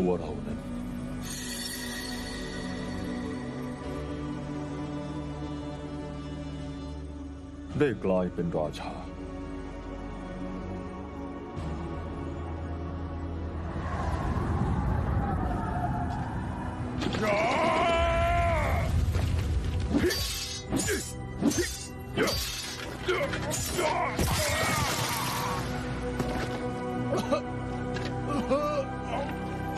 ตัวเรานั้น ได้กลายเป็นราชาร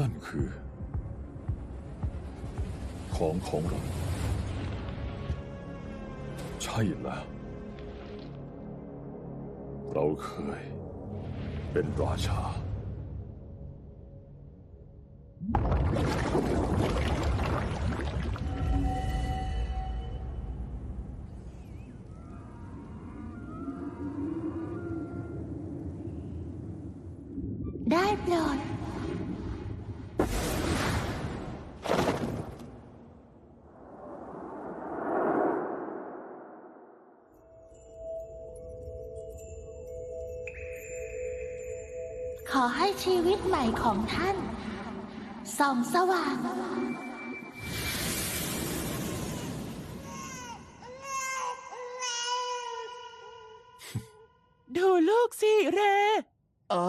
นั่นคือ ของของเรา ใช่แล้ว เราเคย เป็นราชา ได้โปรด ขอให้ชีวิตใหม่ของท่านส่องสว่างดูลูกสิเรอ่า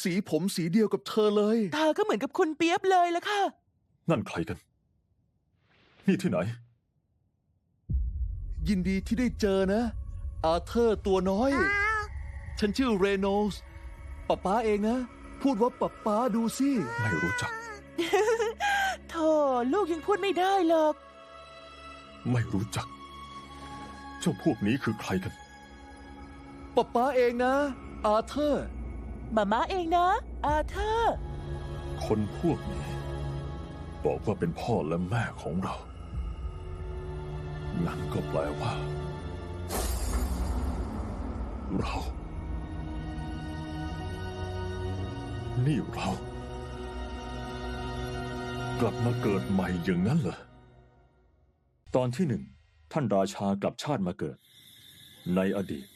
สีผมสีเดียวกับเธอเลย ตาก็เหมือนกับคุณเปียบเลยละค่ะ นั่นใครกัน นี่ที่ไหน ยินดีที่ได้เจอนะ อาเธอร์ตัวน้อย ฉันชื่อเรโนส ป๊าป๊าเองนะ พูดว่าป๊าป๊าดูสิ ไม่รู้จัก โธ่ลูกยังพูดไม่ได้หรอก ไม่รู้จัก เจ้าพวกนี้คือใครกันป๊าป๊าเองนะ อาเธอร์มาม่าเองนะ อาเธอร์ คนพวกนี้ บอกว่าเป็นพ่อและแม่ของเรา นั่นก็แปลว่า เรา นี่เรา กลับมาเกิดใหม่อย่างนั้นเหรอ ตอนที่หนึ่งท่านราชากลับชาติมาเกิด ในอดีต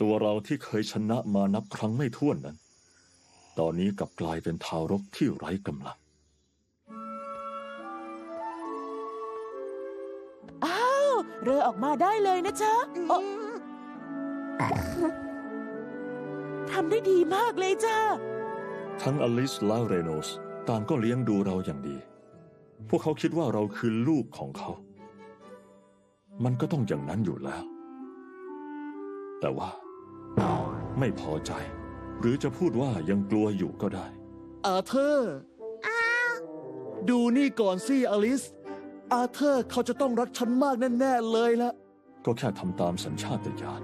ตัวเราที่เคยชนะมานับครั้งไม่ถ้วนนั้น ตอนนี้กลับกลายเป็นทารกที่ไร้กำลังอ้าวเรือออกมาได้เลยนะจ๊ะโอ๊ะทำได้ดีมากเลยจ้า ทั้งอลิสและเรโนสต่างก็เลี้ยงดูเราอย่างดี พวกเขาคิดว่าเราคือลูกของเขา มันก็ต้องอย่างนั้นอยู่แล้ว แต่ว่า ไม่พอใจ หรือจะพูดว่ายังกลัวอยู่ก็ได้ อาเธอร์ดูนี่ก่อนสิอลิส อาเธอร์เขาจะต้องรักฉันมากแน่ ๆ เลยละก็แค่ทำตามสัญชาตญาณ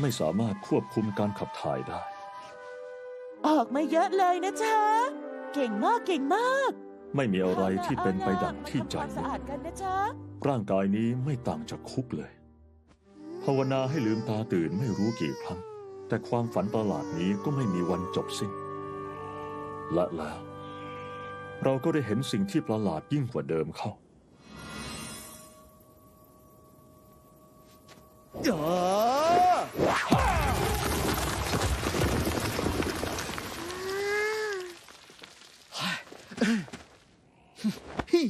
ไม่สามารถควบคุมการขับถ่ายได้ ออกมาเยอะเลยนะจ๊ะ เก่งมากเก่งมากไม่มีอะไรที่เป็นไปดังที่ใจทำความนึสะกอาดกันนะจ๊ะร่างกายนี้ไม่ต่างจากคุกเลย ภาวนาให้ลืมตาตื่นไม่รู้กี่ครั้ง แต่ความฝันประหลาดนี้ก็ไม่มีวันจบสิ้น และแล้ว เราก็ได้เห็นสิ่งที่ประหลาดยิ่งกว่าเดิมเข้าอย่าฮิ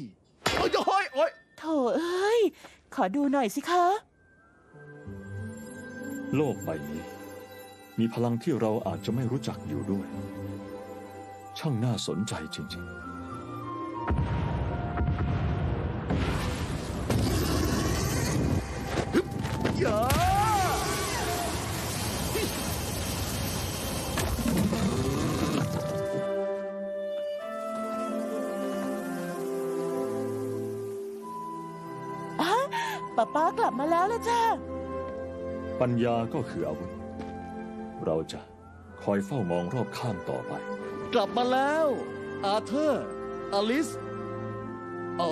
โอ้ยโอ้ยโอ้ยโถเอ้ย ขอดูหน่อยสิคะ โลกใบนี้ มีพลังที่เราอาจจะไม่รู้จักอยู่ด้วย ช่างน่าสนใจจริงอ ป้าป้ากลับมาแล้วละจ้าปัญญาก็คืออาวุธ เราจะคอยเฝ้ามองรอบข้างต่อไป กลับมาแล้ว อาเธอร์ อลิส อ๋อ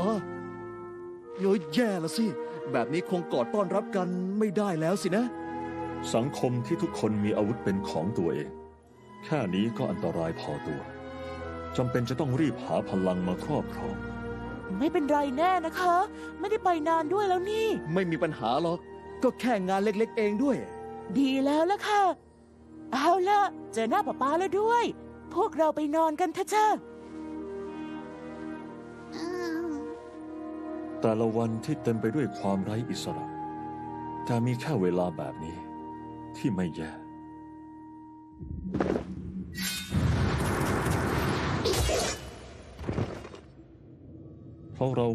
โยแย่ละสิ แบบนี้คงกอดต้อนรับกันไม่ได้แล้วสินะ สังคมที่ทุกคนมีอาวุธเป็นของตัวเอง แค่นี้ก็อันตรายพอตัวจำเป็นจะต้องรีบหาพลังมาครอบครอง ไม่เป็นไรแน่นะคะ ไม่ได้ไปนานด้วยแล้วนี่ ไม่มีปัญหาหรอก ก็แค่งานเล็กๆ เองด้วย ดีแล้วละค่ะ เอาละเจอหน้าป้าป้าแล้วด้วย พวกเราไปนอนกันเถอะจ้าแต่ละวันที่เต็มไปด้วยความไร้อิสระ แต่มีแค่เวลาแบบนี้ที่ไม่แย่ kōrau